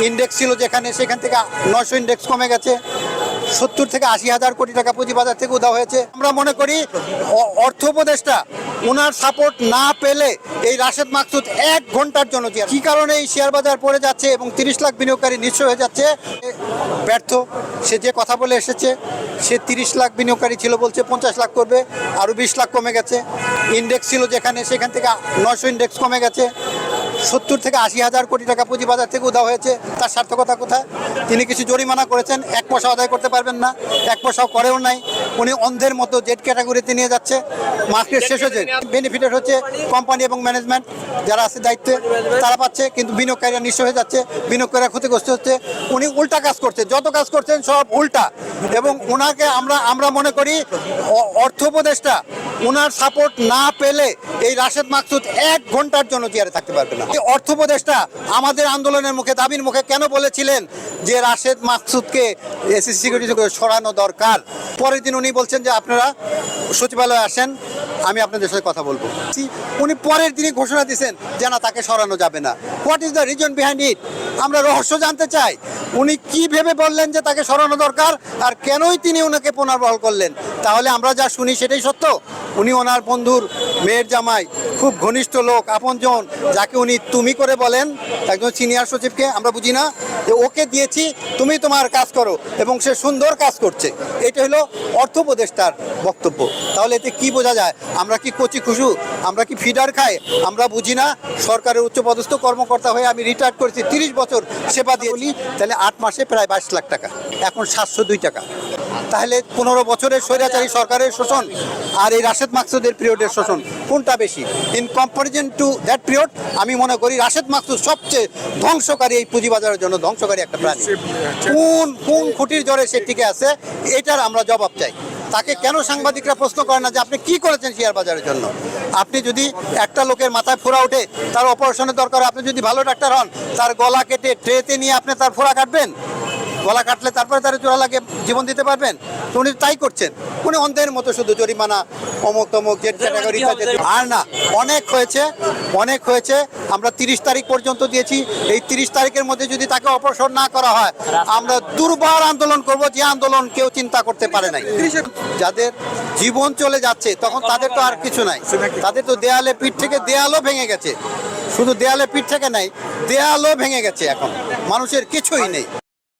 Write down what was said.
Index ছিল যেখানে সেখান থেকে নয়শো ইন্ডেক্স কমে গেছে। সত্তর থেকে আশি হাজার কোটি টাকা পুঁজিবাজার থেকে উদা হয়েছে। আমরা মনে করি অর্থ উপদেষ্টা ওনার সাপোর্ট না পেলে এই রাশেদ মাকসুদ এক ঘণ্টার জন্য যে- কি কারণে এই শেয়ার বাজার পড়ে যাচ্ছে এবং তিরিশ লাখ বিনিয়োগকারী নিঃস্ব হয়ে যাচ্ছে? ব্যর্থ। সে যে কথা বলে এসেছে, সে তিরিশ লাখ বিনিয়োগকারী ছিল বলছে, পঞ্চাশ লাখ করবে আরও বিশ লাখ কমে গেছে। ইন্ডেক্স ছিল যেখানে সেখান থেকে নয়শো ইন্ডেক্স কমে গেছে। সত্তর থেকে আশি হাজার কোটি টাকা পুঁজিবাজার থেকে উদা হয়েছে। তার সার্থকতা কোথায়? তিনি কিছু জরিমানা করেছেন, এক পয়সা আদায় করতে পারবেন না, এক পয়সাও করেও নাই। উনি অন্ধের মতো জেড ক্যাটাগরিতে নিয়ে যাচ্ছে। মার্কেট শেষ হয়েছে বেনিফিটেড হচ্ছে কোম্পানি এবং ম্যানেজমেন্ট যারা আছে দায়িত্বে, তারা পাচ্ছে, কিন্তু বিনিয়োগকারীরা নিঃস্ব হয়ে যাচ্ছে, বিনিয়োগকারীরা ক্ষতিগ্রস্ত হচ্ছে। উনি উল্টা কাজ করছে, যত কাজ করছেন সব উল্টা। এবং ওনাকে আমরা আমরা মনে করি অর্থ উপদেষ্টা ওনার সাপোর্ট না পেলে এই রাশেদ মাকসুদ এক ঘণ্টার জন্য চেয়ারে থাকতে পারবে না। অর্থ উপদেষ্টা আমাদের আন্দোলনের মুখে, দাবির মুখে কেন বলেছিলেন যে রাশেদ মাকসুদকে এসএসসি সিকিউরিটি সরানো দরকার? পরের দিন উনি বলছেন যে আপনারা সচিবালয়ে আসেন, আমি আপনাদের সাথে কথা বলব। উনি পরের দিনই ঘোষণা দিয়েছেন যে না, তাকে সরানো যাবে না। What is the reason behind it আমরা রহস্য জানতে চাই। উনি কি ভেবে বললেন যে তাকে সরানো দরকার? আর কেনই তিনি ওনাকে পুনর্বহাল করলেন? তাহলে আমরা যা শুনি সেটাই সত্য। উনি ওনার বন্ধুর মেয়ের জামাই, খুব ঘনিষ্ঠ লোক, আপনজন, যাকে উনি তুমি করে বলেন, একজন সিনিয়র সচিবকে, আমরা বুঝি না, যে ওকে দিয়েছি, তুমি তোমার কাজ করো, এবং সে সুন্দর কাজ করছে। এটা হলো অর্থ উপদেষ্টার বক্তব্য। তাহলে এতে কি বোঝা যায়? আমরা কি কচি খুশু? আমরা কি ফিডার খাই? আমরা বুঝি না, সরকারের উচ্চপদস্থ কর্মকর্তা হয়ে আমি রিটায়ার করেছি, তিরিশ বছর সেবা দিয়ে বলি, তাহলে আট মাসে প্রায় বাইশ লাখ টাকা, এখন সাতশো দুই টাকা। তাহলে পনেরো বছরের স্বৈরাচারী সরকারের শোষণ আর এই রাশেদ মাকসুদের পিরিয়ডের শোষণ কোনটা বেশি? In comparison to that period আমি মনে করি রাশেদ মাকসুদ সবচেয়ে ধ্বংসকারী এই পুঁজিবাজারের জন্য ধ্বংসকারী একটা প্রাণী। কোন কোন খুঁটির জোরে সে টিকে আছে এটার আমরা জবাব চাই। তাকে কেন সাংবাদিকরা প্রশ্ন করে না যে আপনি কি করেছেন শেয়ার বাজারের জন্য? আপনি যদি একটা লোকের মাথায় ফোড়া ওঠে তার অপারেশনের দরকার আপনি যদি ভালো ডাক্তার হন তার গলা কেটে ট্রেতে নিয়ে আপনি তার ফোড়া কাটবেন? গলা কাটলে তারপরে তার জোড়া লাগে জীবন দিতে পারবেন? তো উনি তাই করছেন। উনি অন্ধের মতো শুধু জরিমানা অমুক তমুক ক্যাটাগরি আর না অনেক হয়েছে অনেক হয়েছে। আমরা তিরিশ তারিখ পর্যন্ত দিয়েছি। এই তিরিশ তারিখের মধ্যে যদি তাকে অপসর না করা হয় আমরা দুর্বার আন্দোলন করব যে আন্দোলন কেউ চিন্তা করতে পারে নাই। যাদের জীবন চলে যাচ্ছে তখন তাদের তো আর কিছু নাই। তাদের তো দেয়ালে পিঠ থেকে দেয়ালও ভেঙে গেছে। শুধু দেয়ালে পিঠ থেকে নাই দেয়ালও ভেঙে গেছে এখন। মানুষের কিছুই নেই।